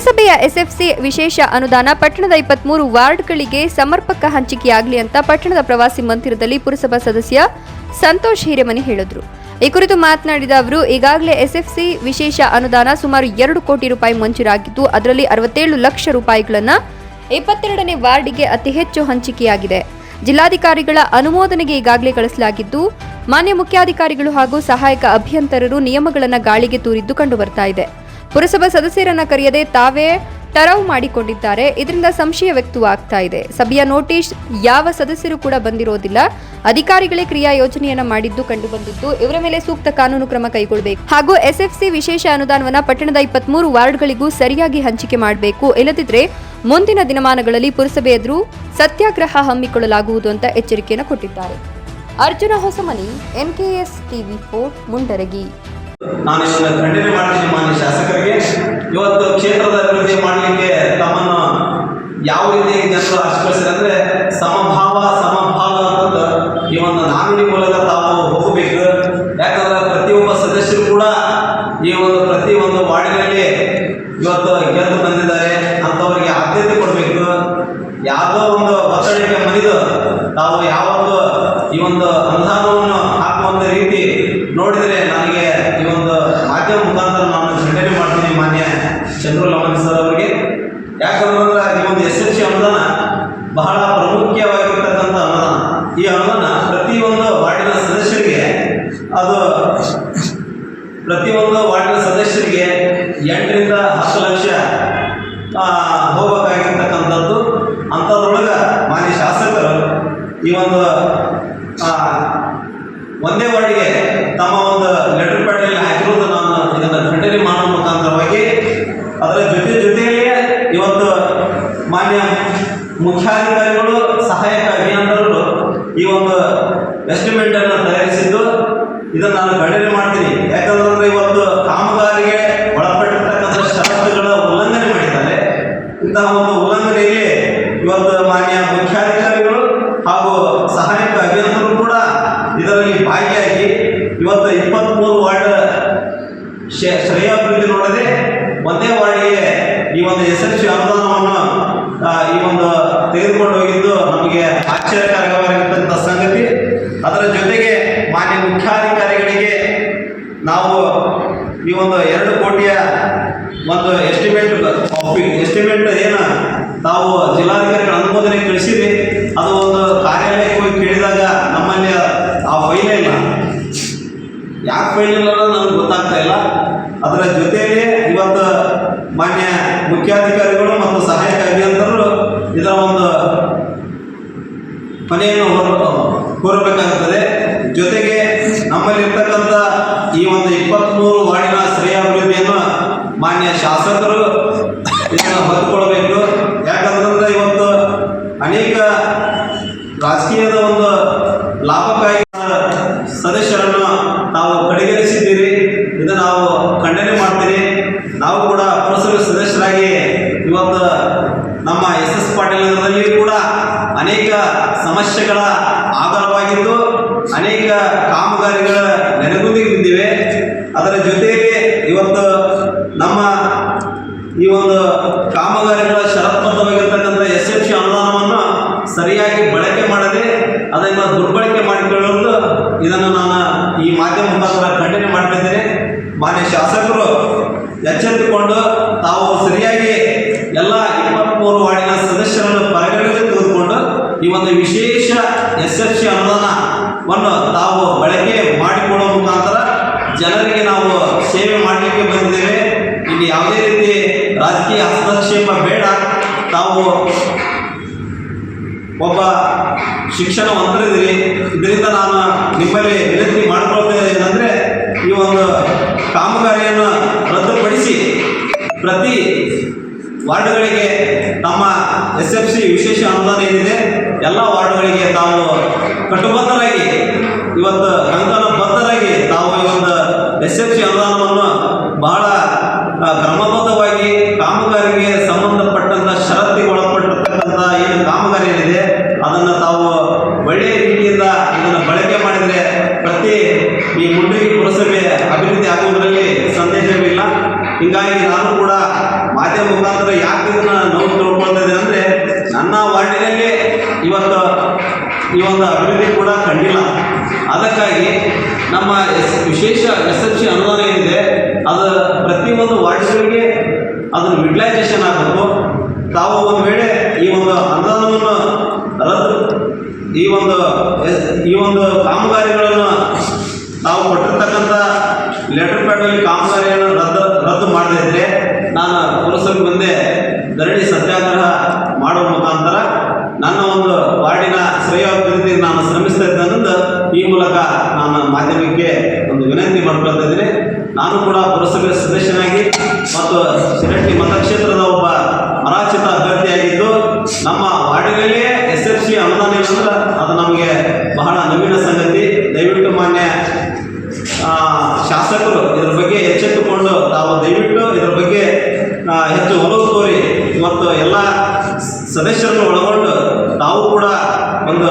ಪುರಸಭೆಯ ಎಸ್ಎಫ್ಸಿ ವಿಶೇಷ ಅನುದಾನ ಪಟ್ಟಣದ ಇಪ್ಪತ್ಮೂರು ವಾರ್ಡ್ಗಳಿಗೆ ಸಮರ್ಪಕ ಹಂಚಿಕೆಯಾಗಲಿ ಅಂತ ಪಟ್ಟಣದ ಪ್ರವಾಸಿ ಮಂದಿರದಲ್ಲಿ ಪುರಸಭಾ ಸದಸ್ಯ ಸಂತೋಷ್ ಹಿರೇಮನಿ ಹೇಳಿದರು. ಈ ಕುರಿತು ಮಾತನಾಡಿದ ಅವರು, ಈಗಾಗಲೇ ಎಸ್ಎಫ್ಸಿ ವಿಶೇಷ ಅನುದಾನ ಸುಮಾರು ಎರಡು ಕೋಟಿ ರೂಪಾಯಿ ಮಂಜೂರಾಗಿದ್ದು, ಅದರಲ್ಲಿ ಅರವತ್ತೇಳು ಲಕ್ಷ ರೂಪಾಯಿಗಳನ್ನು ಇಪ್ಪತ್ತೆರಡನೇ ವಾರ್ಡಿಗೆ ಅತಿ ಹೆಚ್ಚು ಹಂಚಿಕೆಯಾಗಿದೆ. ಜಿಲ್ಲಾಧಿಕಾರಿಗಳ ಅನುಮೋದನೆಗೆ ಈಗಾಗಲೇ ಕಳಿಸಲಾಗಿದ್ದು, ಮಾನ್ಯ ಮುಖ್ಯಾಧಿಕಾರಿಗಳು ಹಾಗೂ ಸಹಾಯಕ ಅಭಿಯಂತರರು ನಿಯಮಗಳನ್ನು ಗಾಳಿಗೆ ತೂರಿದ್ದು ಕಂಡುಬರ್ತಾ ಇದೆ. ಪುರಸಭಾ ಸದಸ್ಯರನ್ನ ಕರೆಯದೆ ತಾವೇ ಟರಾವ್ ಮಾಡಿಕೊಂಡಿದ್ದಾರೆ. ಇದರಿಂದ ಸಂಶಯ ವ್ಯಕ್ತವಾಗ್ತಾ ಇದೆ. ಸಭೆಯ ನೋಟಿಸ್ ಯಾವ ಸದಸ್ಯರು ಕೂಡ ಬಂದಿರೋದಿಲ್ಲ. ಅಧಿಕಾರಿಗಳೇ ಕ್ರಿಯಾ ಯೋಜನೆಯನ್ನ ಮಾಡಿದ್ದು ಕಂಡುಬಂದಿದ್ದು ಇವರ ಮೇಲೆ ಸೂಕ್ತ ಕಾನೂನು ಕ್ರಮ ಕೈಗೊಳ್ಳಬೇಕು ಹಾಗೂ ಎಸ್ಎಫ್ಸಿ ವಿಶೇಷ ಅನುದಾನವನ್ನ ಪಟ್ಟಣದ ಇಪ್ಪತ್ಮೂರು ವಾರ್ಡ್ಗಳಿಗೂ ಸರಿಯಾಗಿ ಹಂಚಿಕೆ ಮಾಡಬೇಕು. ಇಲ್ಲದಿದ್ರೆ ಮುಂದಿನ ದಿನಮಾನಗಳಲ್ಲಿ ಪುರಸಭೆ ಎದುರು ಸತ್ಯಾಗ್ರಹ ಹಮ್ಮಿಕೊಳ್ಳಲಾಗುವುದು ಅಂತ ಎಚ್ಚರಿಕೆಯನ್ನು ಕೊಟ್ಟಿದ್ದಾರೆ. Arjuna Hosamani, NKS TV four, Mundargi. ಈ ಒಂದು ಪ್ರತಿ ಒಂದು ವಾರ್ಡಿನಲ್ಲಿ ಇವತ್ತು ಗೆದ್ದು ಬಂದಿದ್ದಾರೆ ಅಂತವರಿಗೆ ಆದ್ಯತೆ ಕೊಡಬೇಕು. ಯಾವುದೋ ಒಂದು ಒತ್ತಡಕ್ಕೆ ಮನಿದು ತಾವು ಯಾವತ್ತು ಈ ಒಂದು ಅನುದಾನವನ್ನು ಹಾಕುವಂಥ ರೀತಿ ನೋಡಿದರೆ ನನಗೆ ಈ ಒಂದು ಮಾಧ್ಯಮ ಮುಖಾಂತರ ನಾನು ಖಂಡನೆ ಮಾಡ್ತೀನಿ ಮಾನ್ಯ ಚಂದ್ರು ಲಮನ್ ಸರ್ ಅವರಿಗೆ ಯಾಕಂದ್ರೆ ಈ ಒಂದು ಎಸ್ ಎಲ್ ಸಿ ಅನುದಾನ ಬಹಳ ಪ್ರಾಮುಖ್ಯವಾಗಿರ್ತಕ್ಕಂಥ ಅನುದಾನ ಈ ಅನುದಾನ ಪ್ರತಿಯೊಂದು ವಾರ್ಡಿನ ಸದಸ್ಯರಿಗೆ ಅದು ಪ್ರತಿಯೊಂದು ವಾರ್ಡಿನ ಸದಸ್ಯರಿಗೆ ಎಂಟರಿಂದ ಹತ್ತು ಲಕ್ಷ ಹೋಗ್ಬೇಕಾಗಿರ್ತಕ್ಕಂಥದ್ದು ಅಂಥದ್ರೊಳಗೆ ಮಾನ್ಯ ಶಾಸಕರು ಈ ಒಂದು ಒಂದೇ ವಾರ್ಡಿಗೆ ತಮ್ಮ ಒಂದು ಲೆಟರ್ ಪ್ಯಾಡಲ್ಲಿ ಹಾಕಿರೋದು ನಾನು ಇದನ್ನು ಖಂಡನೆ ಮಾಡುವ ಮುಖಾಂತರವಾಗಿ ಅದರ ಜೊತೆ ಜೊತೆಯಲ್ಲೇ ಇವತ್ತು ಮಾನ್ಯ ಮುಖ್ಯಾಧಿಕಾರಿಗಳು, ಸಹಾಯಕ ಅಭಿಯಂತರರು ಈ ಒಂದು ಎಸ್ಟಿಮೇಟ್ ಅನ್ನು ತಯಾರಿಸಿದ್ದು, ಇದನ್ನು ನಾನು ಖಂಡನೆ ಮಾಡ್ತೀನಿ. ಮಾನ್ಯ ಮುಖ್ಯಾಧಿಕಾರಿಗಳು ಹಾಗೂ ಸಹಾಯಕ ಅಭಿಯಂತರು ಕೂಡ ಇದರಲ್ಲಿ ಭಾಗಿಯಾಗಿ ಇವತ್ತು ಇಪ್ಪತ್ತ್ಮೂರು ವಾರ್ಡ್ ಶ್ರೇ- ಶ್ರೇಯಾಭಿವೃದ್ಧಿ ನೋಡದೆ ಒಂದೇ ವಾರ್ಡ್ಗೆ ಈ ಒಂದು ಸಿ ಅನುದಾನವನ್ನು ಈ ಒಂದು ತೆಗೆದುಕೊಂಡು ಹೋಗಿದ್ದು ನಮಗೆ ಆಶ್ಚರ್ಯಕರವಾಗಿರ್ತಕ್ಕಂಥ ಸಂಗತಿ. ಅದರ ಜೊತೆಗೆ ಮಾನ್ಯ ಮುಖ್ಯಾಧಿಕಾರಿಗಳಿಗೆ ನಾವು ಈ ಒಂದು ಎರಡು ಕೋಟಿಯ ಒಂದು ಎಸ್ಟಿಮೇಟ್ ಎಸ್ಟಿಮೇಟ್ ಏನು ತಾವು ಜಿಲ್ಲಾಧಿಕಾರಿಗಳ ಅನುಮೋದನೆ ಕಳಿಸಿರಿ, ಅದು ಒಂದು ಕಾರ್ಯಾಲಯಕ್ಕೆ ಹೋಗಿ ಕೇಳಿದಾಗ ನಮ್ಮಲ್ಲಿ ಆ ಫೈಲ್ ಇಲ್ಲ. ಯಾಕೆ ಫೈಲ್ ಇಲ್ಲ ಅನ್ನೋದು ನಮ್ಗೆ ಗೊತ್ತಾಗ್ತಾ ಇಲ್ಲ. ಅದರ ಜೊತೆಗೆ ಇವತ್ತು ಮಾನ್ಯ ಮುಖ್ಯಾಧಿಕಾರಿಗಳು ಮತ್ತು ಸಹಾಯಕ ಅಭಿಯಂತರರು ಇದರ ಒಂದು ಮನೆಯನ್ನು ಹೊರ ಕೋರಬೇಕಾಗುತ್ತದೆ. ಜೊತೆಗೆ ನಮ್ಮಲ್ಲಿರ್ತಕ್ಕಂಥ ಈ ಒಂದು ಇಪ್ಪತ್ತ್ಮೂರು ವಾರ್ಡಿನ ಶ್ರೇಯಾಭಿವೃದ್ಧಿಯನ್ನು ಮಾನ್ಯ ಶಾಸಕರು ಇದನ್ನು ಹೊತ್ತುಕೊಳ್ಬೇಕು ಯಾಕಂತಂದ್ರೆ ಇವತ್ತು ಅನೇಕ ರಾಜಕೀಯದ ಒಂದು ಲಾಭಕ್ಕಾಗಿ ಸದಸ್ಯರನ್ನು ತಾವು ಕಡೆಗಣಿಸಿದ್ದೀರಿ ಇದು ನಾವು ಖಂಡನೆ ಮಾಡ್ತೀರಿ ನಾವು ಕೂಡ ಪುರಸಭೆ ಸದಸ್ಯರಾಗಿ ಇವತ್ತು ನಮ್ಮ ಎಸ್ ಎಸ್ ಪಾಟೀಲ್ ನಗರದಲ್ಲಿ ಕೂಡ ಅನೇಕ ಸಮಸ್ಯೆಗಳ ಆಧಾರವಾಗಿದ್ದು ಅನೇಕ ಕಾಮಗಾರಿಗಳ ನೆನೆಗುದಿಗೆ ಬಿದ್ದಿವೆ ಅದರ ಜೊತೆಗೆ ಇವತ್ತು ನಮ್ಮ ಈ ಒಂದು ಕಾಮಗಾರಿಗಳ ಷರತ್ಬದ್ಧವಾಗಿರ್ತಕ್ಕಂಥ ಸಿ ಅನುದಾನವನ್ನು ಸರಿಯಾಗಿ ಬಳಕೆ ಮಾಡದೆ, ಅದನ್ನು ದುರ್ಬಳಕೆ ಮಾಡಿಕೊಳ್ಳಲು ಇದನ್ನು ನಾನು ಈ ಮಾಧ್ಯಮ ಮುಖಾಂತರ ಖಂಡನೆ ಮಾಡ್ತಿದ್ದೇನೆ ಮಾನ್ಯ ಶಾಸಕರು ಎಚ್ಚೆತ್ತುಕೊಂಡು ತಾವು ಸರಿಯಾಗಿ ಎಲ್ಲ ಇಪ್ಪತ್ತ್ಮೂರು ವಾರ್ಡಿನ ಸದಸ್ಯರನ್ನು ಪರಿಗಣನೆಗೆ ತೆಗೆದುಕೊಂಡು ಈ ಒಂದು ವಿಶೇಷ ಎಸ್ ಎಸ್ ಸಿ ಅನುದಾನವನ್ನು ತಾವು ಬಳಕೆ ಮಾಡಿಕೊಳ್ಳುವ ಮುಖಾಂತರ ಜನರಿಗೆ ನಾವು ಸೇವೆ ಮಾಡಲಿಕ್ಕೆ ಬಂದಿದ್ದೇವೆ. ಇಲ್ಲಿ ಯಾವುದೇ ರೀತಿ ರಾಜಕೀಯ ಹಸ್ತಕ್ಷೇಪ ಬೇಡ. ತಾವು ಒಬ್ಬ ಶಿಕ್ಷಣ ಹೊಂದಿದ್ದೀರಿ ಇದರಿಂದ ನಾನು ನಿಮ್ಮಲ್ಲಿ ವಿನಂತಿ ಮಾಡಿಕೊಳ್ತೇನೆ ಏನಂದರೆ, ಈ ಒಂದು ಕಾಮಗಾರಿಯನ್ನು ರದ್ದುಪಡಿಸಿ ಪ್ರತಿ ವಾರ್ಡ್ಗಳಿಗೆ ನಮ್ಮ ಎಸ್ ಎಫ್ ಸಿ ವಿಶೇಷ ಅನುದಾನ ಏನಿದೆ ಎಲ್ಲ ವಾರ್ಡ್ಗಳಿಗೆ ತಾವು ಕಟ್ಟುಬದ್ಧರಾಗಿ ಇವತ್ತು ಕಂಕಣಬದ್ಧರಾಗಿ ತಾವು ಈ ಒಂದು ಎಸ್ ಎಫ್ ಸಿ ಅನುದಾನವನ್ನು ಬಹಳ ಕ್ರಮಬದ್ಧವಾಗಿ ಕಾಮಗಾರಿಗೆ ಸಂಬಂಧಪಟ್ಟಂಥ ಷರತ್ತಿಗೆ ಒಳಪಟ್ಟಿರ್ತಕ್ಕಂಥ ಏನು ಕಾಮಗಾರಿ ಏನಿದೆ ಅದನ್ನು ತಾವು ಒಳ್ಳೆಯ ರೀತಿಯಿಂದ ಇದನ್ನು ಬಳಕೆ ಮಾಡಿದರೆ ಪ್ರತಿ ಈ ಮುಂಡಗಿ ಪುರಸಭೆ ಅಭಿವೃದ್ಧಿ ಆಗುವುದರಲ್ಲಿ ಸಂದೇಹವಿಲ್ಲ. ಹೀಗಾಗಿ ನಾನು ಕೂಡ ಮಾಧ್ಯಮ ಮುಖಾಂತರ ಯಾಕೆ ಇದನ್ನು ನೋವು ತಿಳ್ಕೊಳ್ತಾ ಅಂದರೆ, ನನ್ನ ವಾರ್ಡಿನಲ್ಲಿ ಇವತ್ತು ಈ ಒಂದು ಅಭಿವೃದ್ಧಿ ಕೂಡ ಕಂಡಿಲ್ಲ. ಅದಕ್ಕಾಗಿ ನಮ್ಮ ವಿಶೇಷ ಎಸ್ ಎಲ್ ಸಿ ಅನುದಾನ ಏನಿದೆ, ಅದು ಪ್ರತಿಯೊಂದು ವಾರ್ಡ್ಸ್ಗಳಿಗೆ ಅದನ್ನು ಯುಟಿಲೈಸೇಷನ್ ಆಗಬೇಕು. ತಾವು ಒಂದು ವೇಳೆ ಈ ಒಂದು ಅನುದಾನವನ್ನು ರದ್ದು, ಈ ಒಂದು ಈ ಒಂದು ಕಾಮಗಾರಿಗಳನ್ನು ತಾವು ಕೊಟ್ಟಿರ್ತಕ್ಕಂಥ ಲೆಟರ್ ಪ್ಯಾಡಲ್ಲಿ ಕಾಮಗಾರಿಯನ್ನು ರದ್ದು ರದ್ದು ಮಾಡದೇ ಇದ್ರೆ, ನಾನು ಪುರಸಭೆ ಮುಂದೆ ಧರಣಿ ಸತ್ಯಾಗ್ರಹ ಮಾಡುವ ಮುಖಾಂತರ ನನ್ನ ಒಂದು ವಾರ್ಡಿನ ಶ್ರೇಯೋಭಿವೃದ್ಧಿ ನಾನು ಶ್ರಮಿಸ್ತಾ ಇದ್ದಂದು ಈ ಮೂಲಕ ನಾನು ಮಾಧ್ಯಮಕ್ಕೆ ಒಂದು ವಿನಂತಿ ಮಾಡ್ಕೊಳ್ತಾ ಇದ್ದೀನಿ. ನಾನು ಕೂಡ ಪುರಸಭೆ ಸದಸ್ಯನಾಗಿ ಮತ್ತು ಶಿರಟ್ಟಿ ಮತಕ್ಷೇತ್ರದ ಒಬ್ಬ ಪರಾಚಿತ ಅಭ್ಯರ್ಥಿಯಾಗಿದ್ದು, ನಮ್ಮ ವಾರ್ಡಿನಲ್ಲಿಯೇ ಎಸ್ ಎಫ್ ಸಿ ಅನುದಾನ ಏನಂದ್ರೆ ಅದು ನಮಗೆ ಬಹಳ ನವೀನ ಸಂಗತಿ. ದಯವಿಟ್ಟು ಮಾನ್ಯ ಶಾಸಕರು ಇದರ ಬಗ್ಗೆ ಎಚ್ಚೆತ್ತುಕೊಂಡು ತಾವು ದಯವಿಟ್ಟು ಇದರ ಬಗ್ಗೆ ಹೆಚ್ಚು ಒಲವು ತೋರಿ ಮತ್ತು ಎಲ್ಲ ಸದಸ್ಯರನ್ನು ಒಳಗೊಂಡು ತಾವು ಕೂಡ ಒಂದು